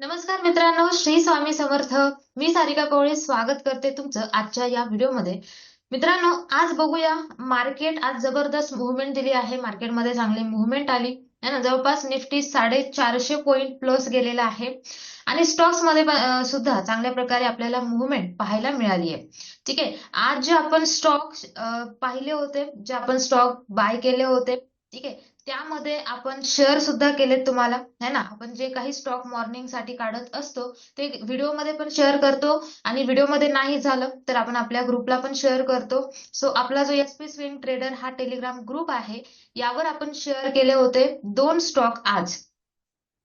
नमस्कार मित्रांनो श्री स्वामी समर्थ. मी सारिका कोळे स्वागत करते तुमचं आजच्या या व्हिडिओमध्ये. मित्रांनो आज बघूया मार्केट आज जबरदस्त मुवमेंट दिली आहे. मार्केटमध्ये चांगली मुवमेंट आली. है ना जवळपास निफ्टी साडेचारशे पॉईंट प्लस गेलेला आहे. आणि स्टॉक्समध्ये पण, सुद्धा चांगल्या प्रकारे आपल्याला मुवमेंट पाहायला मिळाली आहे ठीक आहे? आज जे आपण स्टॉक पाहिले होते जे आपण स्टॉक बाय केले होते ठीक आहे? त्यामध्ये आपण शेअर सुद्धा केलेत तुम्हाला है ना? आपण जे काही स्टॉक मॉर्निंगसाठी काढत असतो ते व्हिडिओमध्ये पण शेअर करतो आणि व्हिडिओमध्ये नाही झालं तर आपण आपल्या ग्रुपला पण शेअर करतो. सो आपला जो एसपी स्विंग ट्रेडर हा टेलिग्राम ग्रुप आहे यावर आपण शेअर केले होते दोन स्टॉक आज.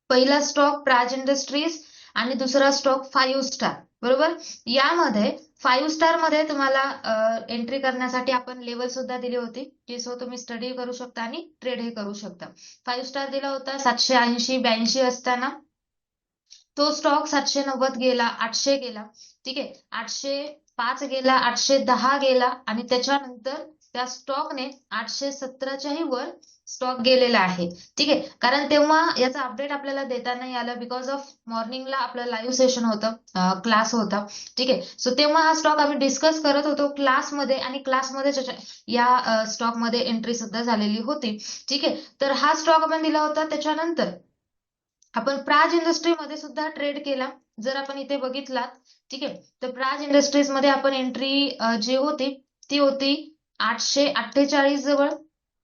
पहिला स्टॉक प्राज इंडस्ट्रीज आणि दुसरा स्टॉक फाईव्ह स्टार बरोबर? यामध्ये फाईव्ह स्टारमध्ये तुम्हाला एंट्री करण्यासाठी आपण लेवल सुद्धा दिली होती की सो तुम्ही स्टडी करू शकता आणि ट्रेड हे करू शकता. फाईव्ह स्टार दिला होता सातशे ऐंशी ब्याऐंशी असताना. तो स्टॉक सातशे नव्वद गेला आठशे गेला. ठीक आहे? आठशे पाच गेला आठशे दहा गेला आणि त्याच्यानंतर त्या स्टॉकने आठशे सतराच्याही वर स्टॉक गेलेला आहे. ठीक आहे? कारण तेव्हा याचा अपडेट आपल्याला देता नाही आलं बिकॉज ऑफ मॉर्निंगला आपलं लाईव्ह सेशन होतं क्लास होता. ठीक आहे? सो तेव्हा हा स्टॉक आम्ही डिस्कस करत होतो क्लासमध्ये आणि क्लासमध्ये या स्टॉकमध्ये एंट्री सुद्धा झालेली होती. ठीक आहे? तर हा स्टॉक आपण दिला होता त्याच्यानंतर आपण प्राज इंडस्ट्रीमध्ये सुद्धा ट्रेड केला. जर आपण इथे बघितलात ठीक आहे? तर प्राज इंडस्ट्रीजमध्ये आपण एंट्री जी होती ती होती आठशे अठ्ठेचाळीस जवळ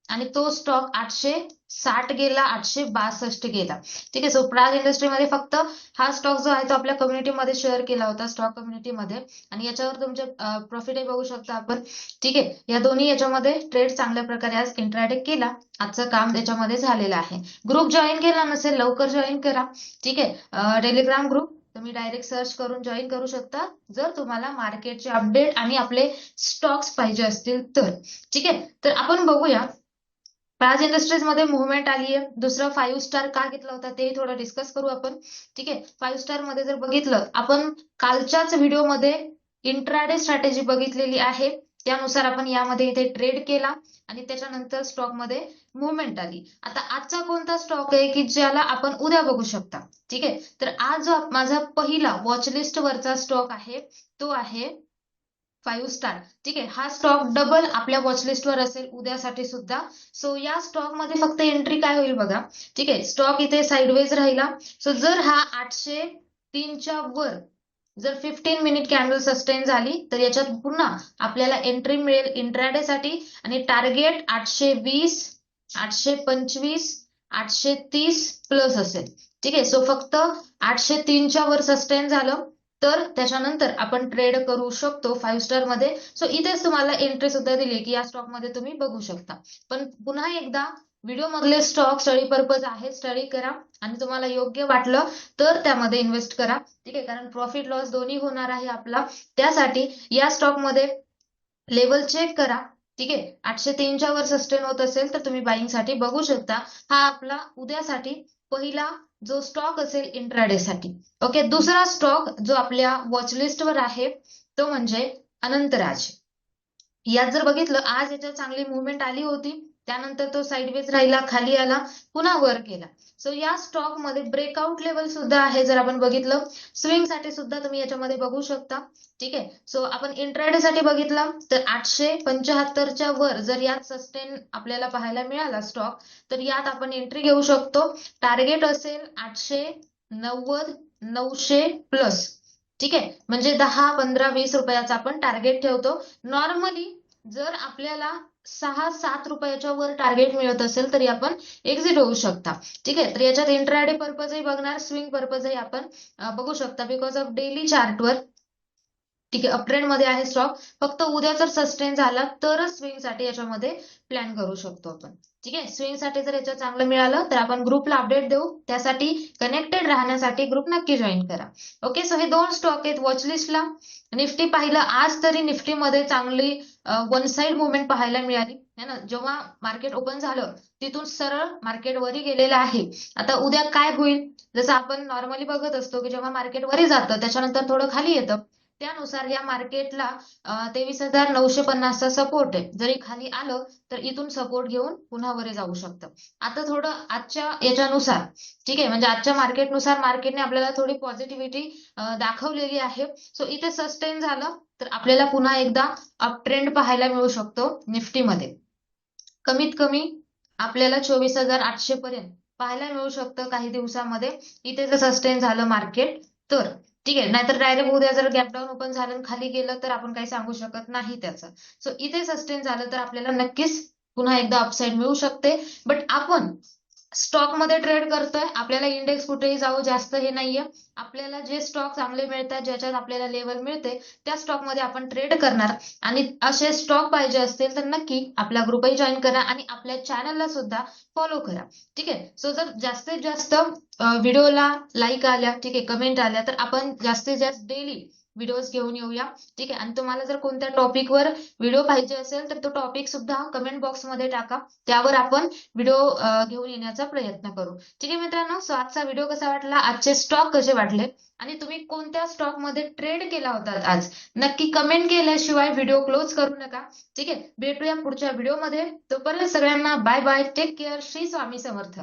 आणि तो स्टॉक आठशे साठ गेला आठशे बासष्ट गेला. ठीक आहे सो प्राज इंडस्ट्रीमध्ये फक्त हा स्टॉक जो आहे तो आपल्या कम्युनिटीमध्ये शेअर केला होता स्टॉक कम्युनिटीमध्ये आणि याच्यावर तुमचे प्रॉफिटही बघू शकता आपण. ठीक आहे या दोन्ही याच्यामध्ये ट्रेड चांगल्या प्रकारे आज इंट्राडे केला. आजचं काम त्याच्यामध्ये झालेलं आहे. ग्रुप जॉईन केला नसेल लवकर जॉईन करा. ठीक आहे टेलिग्राम ग्रुप तुम्ही डायरेक्ट सर्च करून जॉईन करू शकता. जर तुम्हाला मार्केटचे अपडेट आणि आपले स्टॉक्स पाहिजे असतील तर. ठीक आहे? तर आपण बघूया. प्राज इंडस्ट्रीजमध्ये मुवमेंट आली आहे. दुसरं फाईव्ह स्टार का घेतला होता ते थोडं डिस्कस करू आपण. ठीक आहे? फाईव्ह स्टारमध्ये जर बघितलं आपण कालच्याच व्हिडिओमध्ये इंट्राडे स्ट्रॅटेजी बघितलेली आहे. त्यानुसार आपण यामध्ये इथे ट्रेड केला आणि त्याच्यानंतर स्टॉकमध्ये मुवमेंट आली. आता आजचा कोणता स्टॉक आहे की ज्याला आपण उद्या बघू शकता? ठीक आहे? तर आज जो माझा पहिला वॉचलिस्ट वरचा स्टॉक आहे तो आहे फाईव्ह स्टार ठीक आहे? हा स्टॉक डबल आपल्या वॉचलिस्ट वर असेल उद्यासाठी सुद्धा. सो या स्टॉकमध्ये फक्त एंट्री काय होईल बघा. ठीक आहे? स्टॉक इथे साइडवेज राहिला. सो जर हा आठशे तीनच्या वर जर फिफ्टीन मिनिट कॅन्डल सस्टेन झाली तर याच्यात पुन्हा आपल्याला एंट्री मिळेल इंट्राडे साठी. आणि टार्गेट आठशे वीस आठशे पंचवीस आठशे तीस प्लस असेल. ठीक आहे सो फक्त आठशे तीनच्या वर सस्टेन झालं. तर त्याच्यानंतर आपण ट्रेड करू शकतो फाईव्ह स्टारमध्ये. सो इथेच तुम्हाला एंट्री सुद्धा दिली की या स्टॉकमध्ये तुम्ही बघू शकता. पण पुन्हा एकदा व्हिडिओ मधले स्टॉक स्टडी पर्पज आहे स्टडी करा आणि तुम्हाला योग्य वाटलं तर त्यामध्ये इन्व्हेस्ट करा. ठीक आहे? कारण प्रॉफिट लॉस दोन्ही होणार आहे आपला. त्यासाठी या स्टॉकमध्ये लेवल चेक करा. ठीक आहे? आठशे तीनच्या वर सस्टेन होत असेल तर तुम्ही बाईंगसाठी बघू शकता. हा आपला उद्यासाठी पहिला जो स्टॉक असेल इंट्राडे साठी. ओके दुसरा स्टॉक जो आपल्या वॉचलिस्ट वर आहे तो म्हणजे अनंतराज. यात जर बघितलं आज याच्यात चांगली मुवमेंट आली होती. त्यानंतर तो साइडवेज राहिला खाली आला पुन्हा वर गेला. सो या स्टॉकमध्ये ब्रेकआउट लेवल सुद्धा आहे जर आपण बघितलं. स्विंगसाठी सुद्धा तुम्ही याच्यामध्ये बघू शकता. ठीक आहे? सो आपण इंट्राडे साठी बघितलं तर आठशे पंच्याहत्तरच्या वर जर यात सस्टेन आपल्याला पाहायला मिळाला स्टॉक तर यात आपण एंट्री घेऊ शकतो. टार्गेट असेल आठशे नव्वद नऊशे प्लस ठीक आहे? म्हणजे दहा पंधरा वीस रुपयाचा आपण टार्गेट ठेवतो. नॉर्मली जर आपल्याला सहा सात रुपयाच्या वर टार्गेट मिळत असेल तरी आपण एक्झिट होऊ शकता. ठीक आहे? तर याच्यात इंट्राडे पर्पजही बघणार स्विंग पर्पजही आपण बघू शकता. बिकॉज ऑफ डेली चार्टवर ठीक आहे अपट्रेंडमध्ये आहे स्टॉक फक्त उद्या जर सस्टेन झाला तरच स्विंगसाठी याच्यामध्ये प्लॅन करू शकतो आपण. ठीक आहे स्विंगसाठी जर याच्यात चांगलं मिळालं तर आपण ग्रुपला अपडेट देऊ. त्यासाठी कनेक्टेड राहण्यासाठी ग्रुप नक्की जॉईन करा. ओके सो हे दोन स्टॉक आहेत वॉचलिस्टला निफ्टी पाहिलं आज तरी निफ्टी मध्ये चांगली वन साइड मुवमेंट पाहायला मिळाली. है ना? जेव्हा मार्केट ओपन झालं तिथून सरळ मार्केट वरी गेलेलं आहे. आता उद्या काय होईल? जसं आपण नॉर्मली बघत असतो की जेव्हा मार्केट वरी जातं त्याच्यानंतर थोडं खाली येतं. त्यानुसार या मार्केटला तेवीस हजार नऊशे पन्नासचा सपोर्ट आहे. जरी खाली आलं तर इथून सपोर्ट घेऊन पुन्हा वरे जाऊ शकतं. आता थोडं आजच्या याच्यानुसार ठीक आहे? म्हणजे आजच्या मार्केटनुसार मार्केटने आपल्याला थोडी पॉझिटिव्हिटी दाखवलेली आहे. सो इथे सस्टेन झालं तर आपल्याला पुन्हा एकदा अप ट्रेंड पाहायला मिळू शकतो निफ्टीमध्ये. कमीत कमी आपल्याला चोवीस हजार आठशे पर्यंत पाहायला मिळू शकतं काही दिवसामध्ये. इथे जर सस्टेन झालं मार्केट तर ठीक आहे नाहीतर डायरेक्ट उद्या जर गॅप डाऊन ओपन झालं आणि खाली गेलं तर आपण काही सांगू शकत नाही त्याचं. सो इथे सस्टेन झालं तर आपल्याला नक्कीच पुन्हा एकदा अपसाईड मिळू शकते. बट आपण स्टॉकमध्ये ट्रेड करतोय. आपल्याला इंडेक्स कुठेही जाऊ जास्त हे नाहीये. आपल्याला जे स्टॉक चांगले मिळतात ज्याच्यात आपल्याला लेवल मिळते त्या स्टॉकमध्ये आपण ट्रेड करणार. आणि असे स्टॉक पाहिजे असतील तर नक्की आपला ग्रुपही जॉईन करा आणि आपल्या चॅनलला सुद्धा फॉलो करा. ठीक आहे? सो जर जास्तीत जास्त व्हिडिओला लाईक आल्या ठीक आहे कमेंट आल्या तर आपण जास्तीत जास्त डेली व्हिडिओज घेऊन येऊया. ठीक आहे? आणि तुम्हाला जर कोणत्या टॉपिकवर व्हिडिओ पाहिजे असेल तर तो टॉपिक सुद्धा कमेंट बॉक्समध्ये टाका. त्यावर आपण व्हिडिओ घेऊन येण्याचा प्रयत्न करू. ठीक आहे मित्रांनो? सो आजचा व्हिडिओ कसा वाटला? आजचे स्टॉक कसे वाटले? आणि तुम्ही कोणत्या स्टॉकमध्ये ट्रेड केला होता आज? नक्की कमेंट केल्याशिवाय व्हिडिओ क्लोज करू नका. ठीक आहे? भेटूया पुढच्या व्हिडिओमध्ये तोपर्यंत सगळ्यांना bye bye take care Shri Swami Samarth.